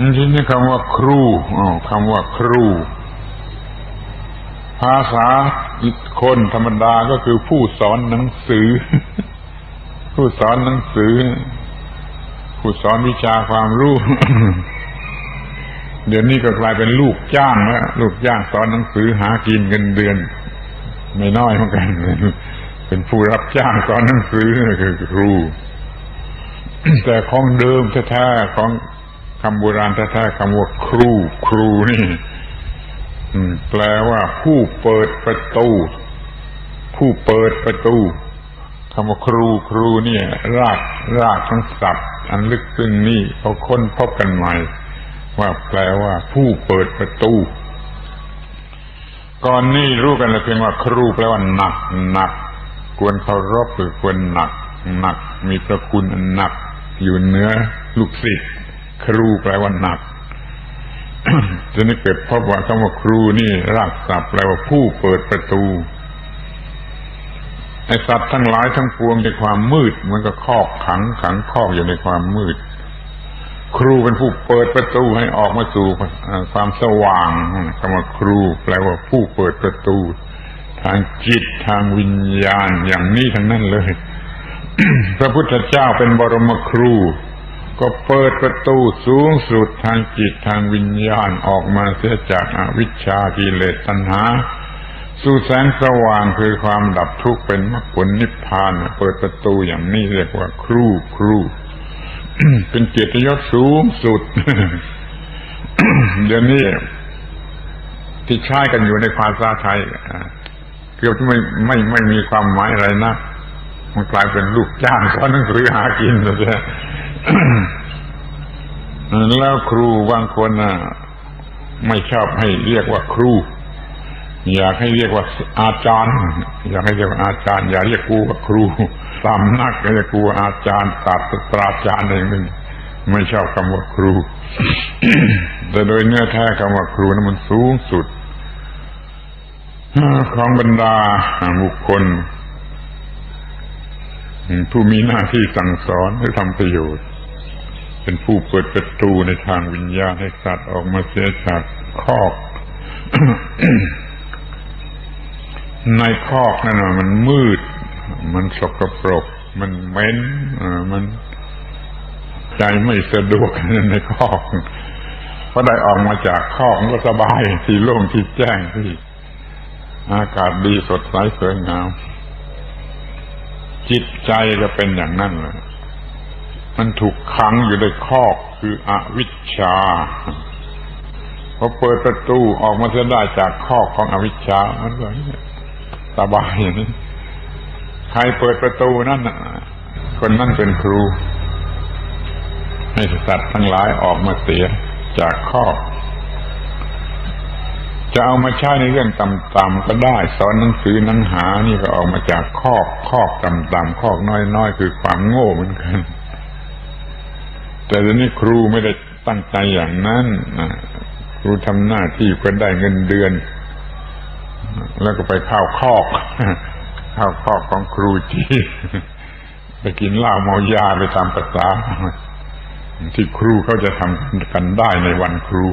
ทีนี้คำว่าครูอคำว่าครู ภาษาคนธรรมดาก็คือผู้สอนหนังสือ ผู้สอนหนังสือ ผู้สอนวิชาความรู้ เดี๋ยวนี้ก็กลายเป็นลูกจ้างแล้วลูกจ้างสอนหนังสือหากินเงินเดือน ไม่น้อยเหมือนกัน เป็นผู้รับจ้างสอนหนังสือคือครู แต่ของเดิมแท้ๆของ คำโบราณแท้ๆคำว่าครูครูนี่แปลว่าผู้เปิดประตู ผู้เปิดประตูคำว่าครูครูเนี่ย รากรากทั้งศัพท์ อันลึกซึ้งนี่เขาค้นพบกันใหม่ ว่าแปลว่า ผู้เปิดประตู ก่อนนี้รู้กันแล้วเพียงว่า ครูแปลว่าหนักหนักควรเคารพหรือควรหนักหนักมีพระคุณอันหนัก อยู่เหนือลูกศิษย์ ครูแปลว่าหนักจะนี่เกิดพบว่าคำว่าครูนี่รากศัพท์แปลว่าผู้เปิดประตูไอสัตว์ทั้งหลายทั้งปวงในความมืดมันก็คอกขังขังคอกอยู่ในความมืด ครูเป็นผู้เปิดประตูให้ออกมาสู่ความสว่างคำว่าครูแปลว่าผู้เปิดประตู ทางจิตทางวิญญาณอย่างนี้ทั้งนั้นเลย พระพุทธเจ้าเป็นบรมครู ก็เปิดประตูสูงสุดทางจิตทางวิญญาณออกมาเสียจากอวิชชากิเลสตัณหา สู่แสงสว่างคือความดับทุกข์เป็นมรรคผลนิพพาน เปิดประตูอย่างนี้เรียกว่าครูครูเป็นเกียรติยศสูงสุด เดี๋ยวนี้ที่ใช้กันอยู่ในภาษาไทยเกือบไม่ไม่ไม่มีความหมายอะไรนะมันกลายเป็นลูกจ้างสอนหนังสือหากินเลย แล้วครูบางคนน่ะไม่ชอบให้เรียกว่าครู อยากให้เรียกว่าอาจารย์ อยากให้เรียกว่าอาจารย์ อย่าเรียกกูว่าครูสำนักเรียกกูว่าอาจารย์ศาสตราจารย์อะไรอย่างนี้ไม่ชอบคำว่าครู แต่โดยเนื้อแท้คำว่าครูนั้นมันสูงสุดของบรรดาบุคคล ผู้มีหน้าที่สั่งสอนหรือทำประโยชน์ เป็นผู้เปิดประตูในทางวิญญาณให้สัตว์ออกมาเสียจากคอกในคอกนั่นน่ะมันมืด มันสกปรก มันเหม็นมันใจไม่สะดวกในคอกพอได้ออกมาจากคอกก็สบายที่โล่งที่แจ้งที่ อากาศดีสดใสสวยงามจิตใจก็เป็นอย่างนั้นแหละ มันถูกขังอยู่ในคอกคืออวิชชาพอเปิดประตูออกมาจะได้จากคอกของอวิชชา มันก็สบายอย่างนี้ใครเปิดประตูนั่นคนนั่นเป็นครู ให้สัตว์ทั้งหลายออกมาเสียจากคอกจะเอามาใช้ในเรื่องต่ำๆก็ได้ สอนหนังสือหนังหานี่ก็ออกมาจากคอกคอกต่ำๆคอกน้อยๆคือความโง่เหมือนกัน แต่ทีนี้ครูไม่ได้ตั้งใจอย่างนั้นครูทำหน้าที่เพื่อได้เงินเดือน แล้วก็ไปเข้าคอกเข้าคอกของครูจีไปกินเหล้าเมายาไปตามภาษาที่ครูเขาจะทำกันได้ในวันครู